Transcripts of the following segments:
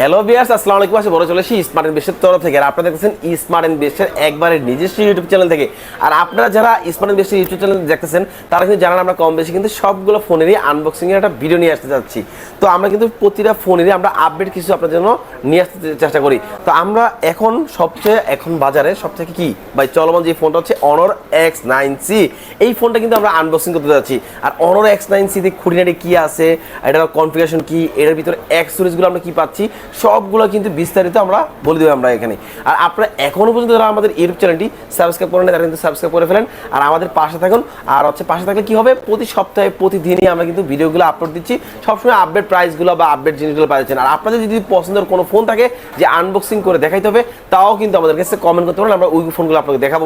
Hello বিয়ার্স আসসালামু আলাইকুম। আসে বড় চলে এসেছি স্মার্ট ইনভেস্টের তরফ থেকে। আর আপনারা দেখতেছেন স্মার্ট এন্ড ইনভেস্টের একবারে নিজস্ব ইউটিউব চ্যানেল থেকে। আর আপনারা যারা স্মার্ট ইনভেস্টের ইউটিউব চ্যানেল দেখতেছেন, তারা কিন্তু জানান আমরা কম বেশি কিন্তু সবগুলো ফোনেরই আনবক্সিং এর একটা ভিডিও নিয়ে আসতে যাচ্ছি। তো আমরা কিন্তু প্রতিটা ফোনেরই আমরা আপডেট কিছু আপনার জন্য নিয়ে আসতে চেষ্টা করি। তো আমরা এখন সবচেয়ে এখন বাজারে সবথেকে কি? ভাই, চলমান যে ফোনটা হচ্ছে অনর এক্স নাইন সি এই ফোনটা কিন্তু আমরা আনবক্সিং করতে যাচ্ছি। আর অনর এক্স নাইন সিতে খুঁটিনাটি কী আছে? এটার কনফিগারেশন কি? এটার ভিতরে এক্স অ্যাক্সেসরিজগুলো আমরা কি পাচ্ছি? সবগুলো কিন্তু বিস্তারিত আমরা বলে দেবো আমরা এখানে। আর আপনারা এখনও পর্যন্ত যারা আমাদের ইউটিউব চ্যানেলটি সাবস্ক্রাইব করেন তারা কিন্তু সাবস্ক্রাইব করে ফেলেন। আর আমাদের পাশে থাকুন। আর হচ্ছে পাশে থাকলে কি হবে? প্রতি সপ্তাহে, প্রতিদিনই আমরা কিন্তু ভিডিওগুলো আপলোড দিচ্ছি। সবসময় আপডেট প্রাইসগুলো বা আপডেট জিনিসগুলো পাচ্ছেন আর আপনাদের যদি পছন্দের কোনো ফোন থাকে যে আনবক্সিং করে দেখাইতে হবে, তাও কিন্তু আমাদের কাছে কমেন্ট করতে পারেন। আমরা ওই ফোনগুলো আপনাকে দেখাবো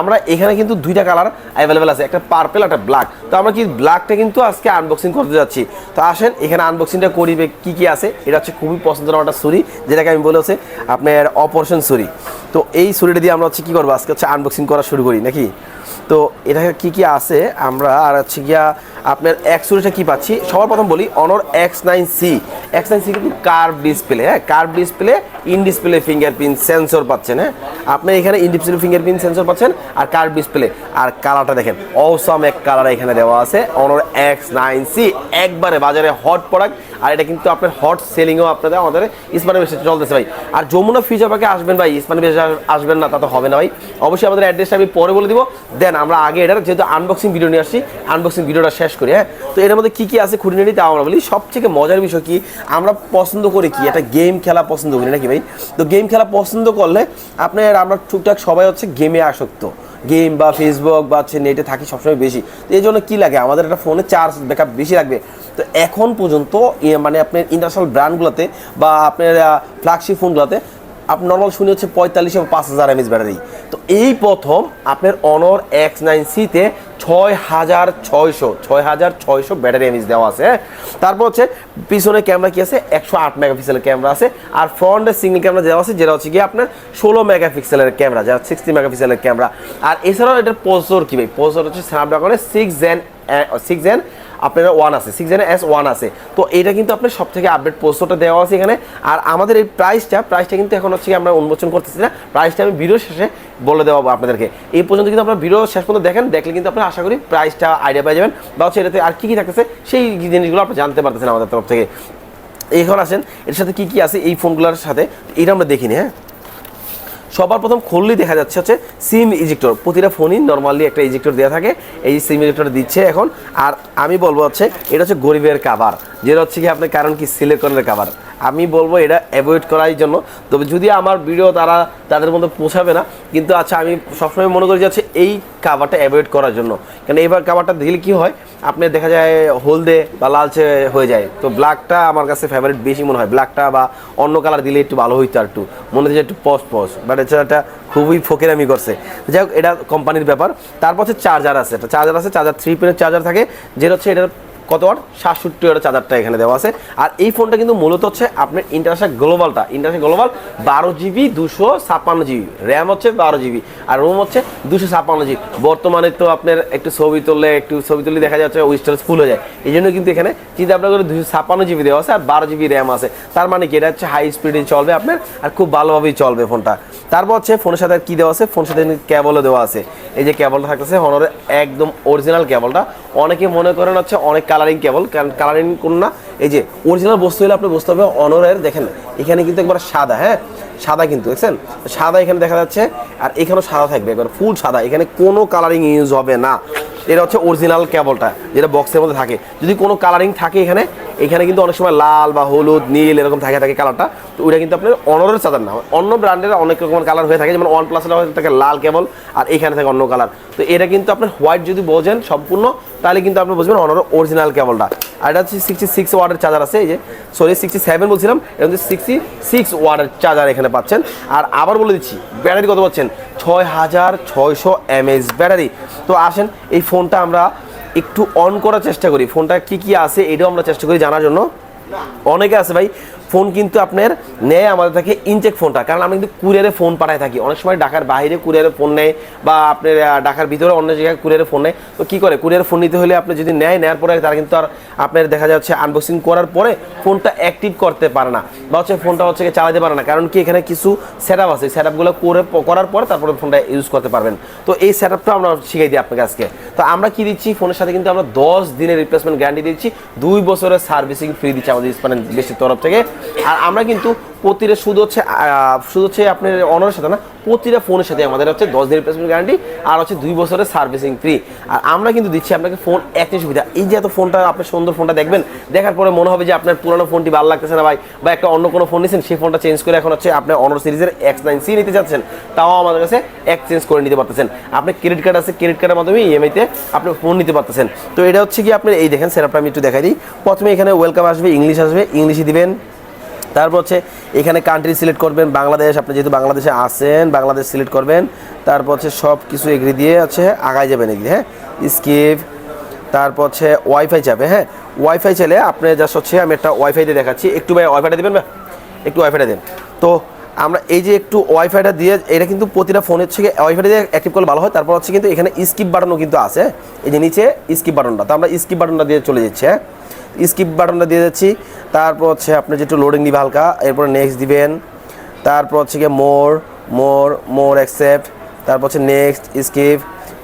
আমরা এখানে কিন্তু দুইটা কালার অ্যাভেলেবেল আছে। একটা পার্পেল একটা ব্ল্যাক তো আমরা কি ব্ল্যাকটা কিন্তু আজকে আনবক্সিং করতে যাচ্ছি। তো আসেন, এখানে আনবক্সিংটা করিবে কি কি আছে? এটা হচ্ছে খুবই পছন্দের আমার একটা ছুরি, যেটাকে আমি বলেছি আপনার অপারেশন ছুরি। তো এই ছুরিটা দিয়ে আমরা হচ্ছে কি করব? আজকে হচ্ছে আনবক্সিং করা শুরু করি, নাকি? তো এটা কি কি আছে? আমরা আর হচ্ছে গিয়া আপনার এক্স ছুরিটা কি পাচ্ছি? সবার প্রথম বলি Honor X nine C X nine C কিন্তু কার্ভ ডিসপ্লে হ্যাঁ? Curve display in display fingerprint sensor পাচ্ছেন হ্যাঁ? আপনি এখানে ইন ডিসপ্লে ফিঙ্গারপ্রিন্ট সেন্সর পাচ্ছেন আর কার্ভ ডিসপ্লে আর কালারটা দেখেন অসাম এক কালার এখানে দেওয়া আছে অনর এক্স নাইন সি একবারে বাজারে হট প্রোডাক্ট আর এটা কিন্তু আপনার হট সেলিংও আপনাদের, আমাদের স্মার্ট বেসে চলতেছে ভাই। আর যমুনা ফিউচার আসবেন ভাই স্মার্ট বেসে আসবেন না, তা তো হবে না ভাই। অবশ্যই আমাদের অ্যাড্রেসটা আমি পরে বলে দিব। দেন আমরা আগে এটার, যেহেতু আনবক্সিং ভিডিও নিয়ে আসছি আনবক্সিং ভিডিওটা শেষ করি হ্যাঁ? তো এর মধ্যে কী কী আছে খুঁটিনাটি তা আমরা বলি, সবথেকে মজার বিষয় কি, আমরা পছন্দ করি কি? একটা গেম খেলা পছন্দ করি নাকি ভাই? তো গেম খেলা পছন্দ করলে আপনার আমরা টুকটাক সবাই হচ্ছে গেমে আসক্ত। গেম বা ফেসবুক বা হচ্ছে নেটে থাকি সবসময় বেশি। তো এই জন্য কী লাগে? আমাদের একটা ফোনে চার্জ ব্যাকআপ বেশি লাগবে। তো এখন পর্যন্ত মানে আপনার ইন্টারন্যাশনাল ব্র্যান্ডগুলোতে বা আপনার ফ্ল্যাগশিপ ফোনগুলোতে আপনি নর্মাল শুনে হচ্ছে পঁয়তাল্লিশ এবং পাঁচ হাজার এমএস ব্যাটারি তো এই প্রথম আপনার অনর এক্স নাইন সিতে ছয় হাজার ছয়শো, ছয় হাজার ছয়শো ব্যাটারি এমএস দেওয়া আছে। তারপর হচ্ছে পিছনে ক্যামেরা কি আছে? একশো আট মেগাপিক্সেলের ক্যামেরা আছে। আর ফ্রন্টে সিঙ্গেল ক্যামেরা দেওয়া আছে, যেটা হচ্ছে কি আপনার ষোলো মেগাপিক্সেলের ক্যামেরা যারা সিক্সটি মেগাপিক্সেলের ক্যামেরা আর এছাড়াও এটার প্রসেসর কী ভাই? প্রসেসর হচ্ছে স্ন্যাপড্রাগনের সিক্স জেন সিক্স জেন আপনার ওয়ান আছে সিক্স জেন এস ওয়ান আছে। তো এটা কিন্তু আপনার সব থেকে আপডেট পোস্টরটা দেওয়া আছে এখানে। আর আমাদের এই প্রাইসটা প্রাইসটা কিন্তু এখন হচ্ছে আমরা উন্মোচন করতেছি না। প্রাইসটা আমি ভিডিও শেষে বলে দেওয়া আপনাদেরকে। এই পর্যন্ত কিন্তু আপনার ভিডিও শেষ পর্যন্ত দেখেন, দেখলে কিন্তু আপনার আশা করি প্রাইসটা আইডিয়া পেয়ে যাবেন। বা হচ্ছে এটাতে আর কী কী থাকতেছে, সেই জিনিসগুলো আপনি জানতে পারতেছেন আমাদের তরফ থেকে। এখন আসেন, এর সাথে কি কি আছে এই ফোনগুলোর সাথে, এটা আমরা দেখিনি হ্যাঁ? সবার প্রথম খুললেই দেখা যাচ্ছে হচ্ছে সিম ইজেক্টর। প্রতিটা ফোনই নর্মালি একটা ইজেক্টর দেওয়া থাকে, এই সিম ইজেক্টর দিচ্ছে এখন। আর আমি বলব হচ্ছে, এটা হচ্ছে গরিবের কাভার যেটা হচ্ছে কি আপনার, কারণ কি সিলেকনের কাভার আমি বলব এটা অ্যাভয়েড করার জন্য। তবে যদি আমার ভিডিও তারা তাদের মধ্যে পৌঁছাবে না, কিন্তু আচ্ছা আমি সবসময় মনে করি যাচ্ছে এই কাভারটা অ্যাভয়েড করার জন্য। কারণ এবার কাভারটা দিলে কি হয়, আপনি দেখা যায় হলদে বা লালচে হয়ে যায়। তো ব্ল্যাকটা আমার কাছে ফেভারিট বেশি মনে হয়। ব্ল্যাকটা বা অন্য কালার দিলে একটু ভালো হইতো আর একটু মনে হচ্ছে একটু পস পস বাট এটা খুবই ফকিরামি করছে। যাই হোক, এটা কোম্পানির ব্যাপার। তারপর হচ্ছে চার্জার আছে। চার্জার আছে চার্জার থ্রি পিনের চার্জার থাকে, যেটা হচ্ছে এটার কত ওয়াট? সাতষট্টি ওয়াটের চার্জারটা এখানে দেওয়া আছে। আর এই ফোনটা কিন্তু মূলত হচ্ছে আপনার ইন্টারন্যাশনাল গ্লোবালটা। ইন্টারন্যাশনাল গ্লোবাল বারো জিবি, দুশো ছাপ্পান্ন জিবি। র্যাম হচ্ছে বারো জিবি। আর রোম হচ্ছে দুশো ছাপ্পান্ন জিবি। বর্তমানে তো আপনার একটু ছবি তুললে, একটু ছবি তুললে দেখা যাচ্ছে ওই স্টোরেজ ফুল হয়ে যায়। এই জন্য কিন্তু এখানে চিন্তা আপনার করে দুশো ছাপ্পান্ন জিবি দেওয়া আছে আর বারো জিবি র্যাম আছে। তার মানে কি? এটা হচ্ছে হাই স্পিডে চলবে আপনার আর খুব ভালোভাবেই চলবে ফোনটা। তারপর হচ্ছে ফোনের সাথে কি দেওয়া আছে? ফোনের সাথে ক্যাবলও দেওয়া আছে। এই যে ক্যাবলটা থাকতেছে হনরের একদম অরিজিনাল ক্যাবলটা অনেকে মনে করেন হচ্ছে অনেক কালারিং কেবল কারণ কালারিং কোন না, এই যে অরিজিনাল বস্তু হলে আপনি বুঝতে হবে অনরের, দেখেন, এখানে কিন্তু একবার সাদা হ্যাঁ? সাদা কিন্তু, দেখছেন? সাদা এখানে দেখা যাচ্ছে, আর এখানেও সাদা থাকবে, একবার ফুল সাদা, এখানে কোনো কালারিং ইউজ হবে না। এটা হচ্ছে অরিজিনাল কেবলটা যেটা বক্সের মধ্যে থাকে। যদি কোনো কালারিং থাকে এখানে এখানে কিন্তু অনেক সময় লাল বা হলুদ, নীল এরকম থাকে থাকে কালারটা তো ওইটা কিন্তু আপনার অনরের চাদর না অন্য ব্র্যান্ডের অনেক রকমের কালার হয়ে থাকে, যেমন ওয়ান প্লাসের হয়ে থাকে লাল কেবল আর এখানে থাকে অন্য কালার তো এটা কিন্তু আপনার হোয়াইট যদি বোঝেন সম্পূর্ণ, তাহলে কিন্তু আপনি বুঝবেন অনর অরিজিনাল কেবলটা আর এটা হচ্ছে সিক্সটি সিক্স ওয়ার্ডের চার্জার আছে, এই যে সরি সিক্সটি সেভেন বলছিলাম, এটা হচ্ছে সিক্সটি সিক্স ওয়ার্ডের চার্জার এখানে পাচ্ছেন। আর আবার বলে দিচ্ছি ব্যাটারি কত পাচ্ছেন? ছয় হাজার ছয়শো এমএস ব্যাটারি। তো আসেন, এই ফোনটা আমরা একটু অন করার চেষ্টা করি। ফোনটা কি কি আছে, এটাও আমরা চেষ্টা করি জানার জন্য। অনেকে আছে ভাই ফোন কিন্তু আপনার নেয় আমাদের থেকে ইনচেক ফোনটা। কারণ আমরা কিন্তু কুরিয়ারে ফোন পাঠায় থাকি। অনেক সময় ঢাকার বাইরে কুরিয়ারে ফোন নেয় বা আপনার ঢাকার ভিতরে অন্য জায়গায় কুরিয়ারে ফোন নেয়। তো কী করে? কুরিয়ারে ফোন নিতে হলে আপনি যদি নেয় নেওয়ার পরে তারা কিন্তু আর আপনার দেখা যাচ্ছে আনবক্সিং করার পরে ফোনটা অ্যাক্টিভ করতে পারে না। বা হচ্ছে ফোনটা হচ্ছে চালাতে পারে না। কারণ কি? এখানে কিছু সেট আপ আছে। সেট আপগুলো করে, করার পর তারপরে ফোনটা ইউজ করতে পারবেন। তো এই সেট আপটা আমরা শিখাই দিই আপনাকে আজকে। তো আমরা কি দিচ্ছি? ফোনের সাথে কিন্তু আমরা দশ দিনের রিপ্লেসমেন্ট গ্যারান্টি দিচ্ছি। দুই বছরের সার্ভিসিং ফ্রি দিচ্ছি আমাদের স্পানের বেশির তরফ থেকে। আর আমরা কিন্তু প্রতিটা শুধু হচ্ছে শুধু হচ্ছে আপনার অনারের সাথে না, প্রতিটা ফোনের সাথে আমাদের হচ্ছে দশ দিনের রিপ্লেসমেন্ট গ্যারান্টি আর হচ্ছে দুই বছরের সার্ভিসিং ফ্রি আর আমরা কিন্তু দিচ্ছি আপনাকে ফোন একটি সুবিধা। এই যে এত ফোনটা আপনার সুন্দর ফোনটা দেখবেন, দেখার পরে মনে হবে যে আপনার পুরোনো ফোনটি ভালো লাগতেছে না ভাই, বা একটা অন্য কোনো ফোন নিয়েছেন সেই ফোনটা চেঞ্জ করে এখন হচ্ছে আপনার অনর সিরিজের এক্স নাইন সি নিতে চাচ্ছেন তাও আমাদের কাছে এক্সচেঞ্জ করে নিতে পারতেছেন। আপনি ক্রেডিট কার্ড আছে ক্রেডিট কার্ডের মাধ্যমে ইএমআইতে আপনি ফোন নিতে পারতেছেন। তো এটা হচ্ছে কি আপনি এই দেখেন সেটআপটা আমি একটু দেখাই দিই। প্রথমে এখানে ওয়েলকাম আসবে ইংলিশ আসবে ইংলিশে দিবেন। তারপর হচ্ছে এখানে কান্ট্রি সিলেক্ট করবেন, বাংলাদেশ, আপনি যেহেতু বাংলাদেশে আসেন বাংলাদেশ সিলেক্ট করবেন, তারপর হচ্ছে সব কিছু এগ্রি দিয়ে হচ্ছে আগায় যাবেন এগ্রি হ্যাঁ? স্কিপ তারপর হচ্ছে ওয়াইফাই যাবে হ্যাঁ? ওয়াইফাই চাইলে আপনি জাস্ট হচ্ছে আমি একটা ওয়াইফাই দিয়ে দেখাচ্ছি, একটু ভাই ওয়াইফাইটা দেবেন বা একটু ওয়াইফাইটা দেন। তো আমরা এই যে একটু ওয়াইফাইটা দিয়ে, এটা কিন্তু প্রতিটা ফোনের থেকে ওয়াইফাইটা দিয়ে অ্যাক্টিভ করলে ভালো হয়, তারপর হচ্ছে কিন্তু এখানে স্কিপ বাটনও কিন্তু আছে, এই যে নিচে স্কিপ বাটনটা তো আমরা স্কিপ বাটনটা দিয়ে চলে যাচ্ছি হ্যাঁ? স্কিপ বাটনটা দিয়ে যাচ্ছি তারপর হচ্ছে আপনি যেটু লোডিং দিবে হালকা, এরপর নেক্সট দিবেন। তারপর হচ্ছে গিয়ে মোর মোর মোর অ্যাকসেপ্ট তারপর হচ্ছে নেক্সট স্কিপ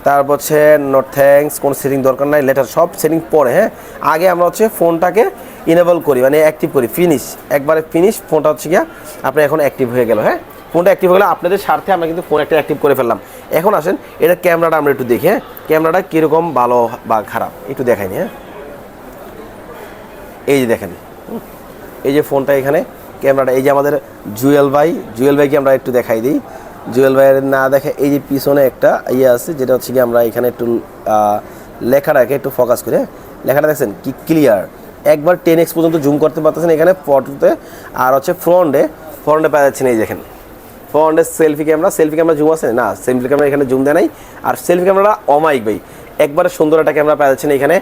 তারপর হচ্ছে নোট থ্যাঙ্কস কোনো সেটিং দরকার নাই লেটার সব সেটিং পরে হ্যাঁ? আগে আমরা হচ্ছে ফোনটাকে ইনেবল করি মানে অ্যাক্টিভ করি ফিনিশ একবারে ফিনিশ ফোনটা হচ্ছে গিয়া আপনার এখন অ্যাক্টিভ হয়ে গেল হ্যাঁ? ফোনটা অ্যাক্টিভ হয়ে গেলে আপনাদের স্বার্থে আমরা কিন্তু ফোন একটা অ্যাক্টিভ করে ফেললাম। এখন আসেন, এটা ক্যামেরাটা আমরা একটু দেখি হ্যাঁ? ক্যামেরাটা কীরকম ভালো বা খারাপ, একটু দেখাইনি হ্যাঁ? এই যে দেখেন। এই যে ফোনটা এখানে, ক্যামেরাটা, এই যে আমাদের জুয়েল ভাই, জুয়েল ভাইকে আমরা একটু দেখাই দিই। জুয়েল ভাইয়ের না দেখে এই যে পিছনে একটা ইয়ে আছে, যেটা হচ্ছে কি আমরা এখানে একটু লেখাটাকে একটু ফোকাস করে হ্যাঁ? লেখাটা দেখছেন? কি ক্লিয়ার একবার টেন এক্স পর্যন্ত জুম করতে পারতেছেন এখানে ফটোতে আর হচ্ছে ফ্রন্টে ফ্রন্টে পাওয়া যাচ্ছে না, এই দেখেন ফ্রন্টের selfie camera selfie camera zoom আছে? না সেলফি ক্যামেরা এখানে জুম দেয় নাই। আর সেলফি ক্যামেরাটা অমাইক ভাই। একবারে সুন্দর একটা ক্যামেরা পাওয়া যাচ্ছে না এখানে।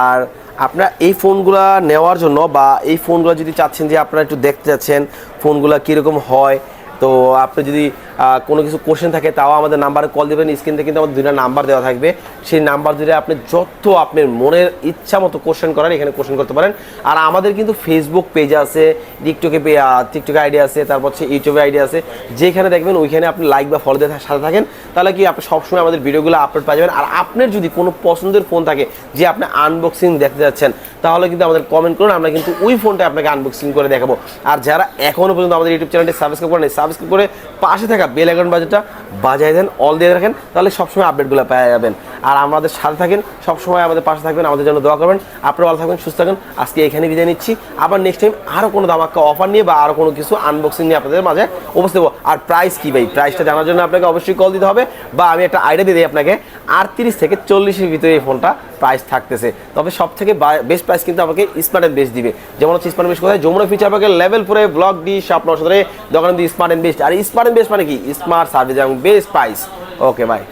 আর আপনার এই ফোনগুলো নেওয়ার জন্য বা এই ফোনগুলো যদি চাচ্ছেন যে আপনারা একটু দেখতে চাচ্ছেন, ফোনগুলো কীরকম হয় তো আপনি যদি কোনো কিছু কোশ্চেন থাকে, তাও আমাদের নাম্বারে কল দেবেন। স্ক্রিনে কিন্তু আমাদের দুইটা নাম্বার দেওয়া থাকবে। সেই নাম্বার যদি আপনি যত আপনার মনের ইচ্ছা মতো কোশ্চেন করেন, এখানে কোশ্চেন করতে পারেন। আর আমাদের কিন্তু ফেসবুক পেজ আছে টিকটকে টিকটকে আইডি আছে, তারপর হচ্ছে ইউটিউবে আইডি আছে। যেখানে দেখবেন, ওইখানে আপনি লাইক বা ফলো দিয়ে সাথে থাকেন। তাহলে কি আপনি সবসময় আমাদের ভিডিওগুলো আপলোড পাওয়া যাবেন? আর আপনার যদি কোনো পছন্দের ফোন থাকে, যে আপনি আনবক্সিং দেখতে যাচ্ছেন, তাহলে কিন্তু আমাদের কমেন্ট করুন। আমরা কিন্তু ওই ফোনটা আপনাকে আনবক্সিং করে দেখাবো। আর যারা এখনও পর্যন্ত আমাদের ইউটিউব চ্যানেলটি সাবস্ক্রাইব করেন সাবস্ক্রাইব করে পাশে থাকা বেল আইকন বাজেটা বাজায় দেন অল দিয়ে রাখেন, তাহলে সবসময় আপডেটগুলো পাওয়া যাবেন। আর আমাদের সাথে থাকেন, সবসময় আমাদের পাশে থাকবেন, আমাদের জন্য দোয়া করবেন। আপনারা ভালো থাকবেন, সুস্থ থাকবেন। আজকে এখানে বিদায় নিচ্ছি। আবার নেক্সট টাইম আরও কোনো দামাক্কা অফার নিয়ে বা আরও কোনো কিছু আনবক্সিং নিয়ে আপনাদের মাঝে হব। আর প্রাইস কী ভাই? প্রাইসটা জানার জন্য আপনাকে অবশ্যই কল দিতে হবে। বা আমি একটা আইডিয়া দিয়ে দিই আপনাকে। আটত্রিশ থেকে চল্লিশের ভিতরে এই ফোনটা প্রাইস থাকতেছে। তবে সব থেকে বেস্ট প্রাইস কিন্তু আমাকে স্মার্ট অ্যান্ড বেস্ট দিবে। যেমন হচ্ছে স্মার্ট বেস্ট কোথায়? যমুনা ফিচার পাকে লেভেল পরে ব্লক ডিশ আপনার সাথে দোকানে দিয়ে স্মার্ট অ্যান্ড বেস্ট আর স্মার্ট অ্যান্ড বেস্ট মানে কি? স্মার্ট সার্ভিস এবং বেস্ট প্রাইস ওকে বাই